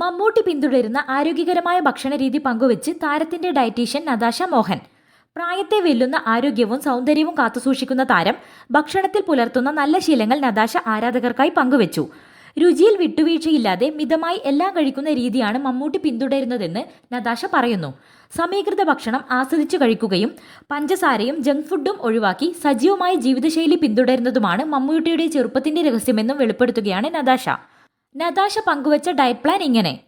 മമ്മൂട്ടി പിന്തുടരുന്ന ആരോഗ്യകരമായ ഭക്ഷണരീതി പങ്കുവച്ച് താരത്തിന്റെ ഡയറ്റീഷ്യൻ നതാശ മോഹൻ. പ്രായത്തെ വെല്ലുന്ന ആരോഗ്യവും സൗന്ദര്യവും കാത്തുസൂക്ഷിക്കുന്ന താരം ഭക്ഷണത്തിൽ പുലർത്തുന്ന നല്ല ശീലങ്ങൾ നതാശ ആരാധകർക്കായി പങ്കുവച്ചു. രുചിയിൽ വിട്ടുവീഴ്ചയില്ലാതെ മിതമായി എല്ലാം കഴിക്കുന്ന രീതിയാണ് മമ്മൂട്ടി പിന്തുടരുന്നതെന്ന് നതാശ പറയുന്നു. സമീകൃത ഭക്ഷണം ആസ്വദിച്ചു കഴിക്കുകയും പഞ്ചസാരയും ജങ്ക് ഫുഡും ഒഴിവാക്കി സജീവമായ ജീവിതശൈലി പിന്തുടരുന്നതുമാണ് മമ്മൂട്ടിയുടെ ചെറുപ്പത്തിന്റെ രഹസ്യമെന്നും വെളിപ്പെടുത്തുകയാണ് നതാശ നതാശ പങ്കുവച്ച ഡയറ്റ് പ്ലാൻ ഇങ്ങനെ.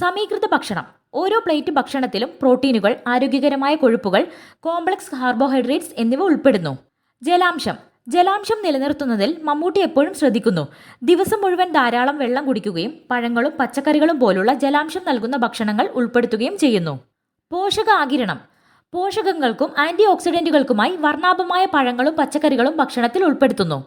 സമീകൃത ഭക്ഷണം. ഓരോ പ്ലേറ്റ് ഭക്ഷണത്തിലും പ്രോട്ടീനുകൾ ആരോഗ്യകരമായ കൊഴുപ്പുകൾ കോംപ്ലക്സ് കാർബോഹൈഡ്രേറ്റ്സ് എന്നിവ ഉൾപ്പെടുന്നു. ജലാംശം. ജലാംശം നിലനിർത്തുന്നതിൽ മമ്മൂട്ടി എപ്പോഴും ശ്രദ്ധിക്കുന്നു. ദിവസം മുഴുവൻ ധാരാളം വെള്ളം കുടിക്കുകയും പഴങ്ങളും പച്ചക്കറികളും പോലുള്ള ജലാംശം നൽകുന്ന ഭക്ഷണങ്ങൾ ഉൾപ്പെടുത്തുകയും ചെയ്യുന്നു. പോഷക ആകിരണം. പോഷകങ്ങൾക്കും ആന്റി ഓക്സിഡന്റുകൾക്കുമായി വർണാഭമായ പഴങ്ങളും പച്ചക്കറികളും ഭക്ഷണത്തിൽ ഉൾപ്പെടുത്തുന്നു.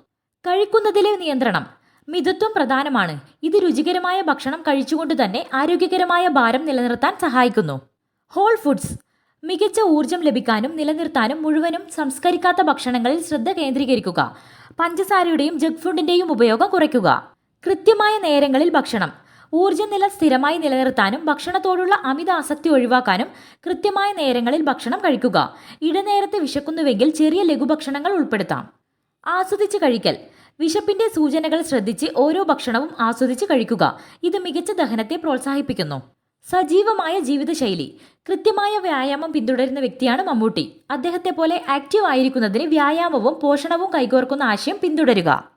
കഴിക്കുന്നതിലെ നിയന്ത്രണം. മിതത്വം പ്രധാനമാണ്. ഇത് രുചികരമായ ഭക്ഷണം കഴിച്ചുകൊണ്ട് തന്നെ ആരോഗ്യകരമായ ഭാരം നിലനിർത്താൻ സഹായിക്കുന്നു. ഹോൾ ഫുഡ്സ് മികച്ച ഊർജം ലഭിക്കാനും നിലനിർത്താനും മുഴുവനും സംസ്കരിക്കാത്ത ഭക്ഷണങ്ങളിൽ ശ്രദ്ധ കേന്ദ്രീകരിക്കുക. പഞ്ചസാരയുടെയും ജങ്ക് ഫുഡിന്റെയും ഉപയോഗം കുറയ്ക്കുക. കൃത്യമായ നേരങ്ങളിൽ ഭക്ഷണം. ഊർജനില സ്ഥിരമായി നിലനിർത്താനും ഭക്ഷണത്തോടുള്ള അമിത ആസക്തി ഒഴിവാക്കാനും കൃത്യമായ നേരങ്ങളിൽ ഭക്ഷണം കഴിക്കുക. ഇടനേരത്തെ വിശക്കുന്നുവെങ്കിൽ ചെറിയ ലഘുഭക്ഷണങ്ങൾ ഉൾപ്പെടുത്താം. ആസ്വദിച്ച് കഴിക്കൽ. വിശപ്പിന്റെ സൂചനകൾ ശ്രദ്ധിച്ച് ഓരോ ഭക്ഷണവും ആസ്വദിച്ച് കഴിക്കുക. ഇത് മികച്ച ദഹനത്തെ പ്രോത്സാഹിപ്പിക്കുന്നു. സജീവമായ ജീവിതശൈലി. കൃത്യമായ വ്യായാമം പിന്തുടരുന്ന വ്യക്തിയാണ് മമ്മൂട്ടി. അദ്ദേഹത്തെ പോലെ ആക്റ്റീവ് ആയിരിക്കുന്നതിന് വ്യായാമവും പോഷണവും കൈകോർക്കുന്ന ആശയം പിന്തുടരുക.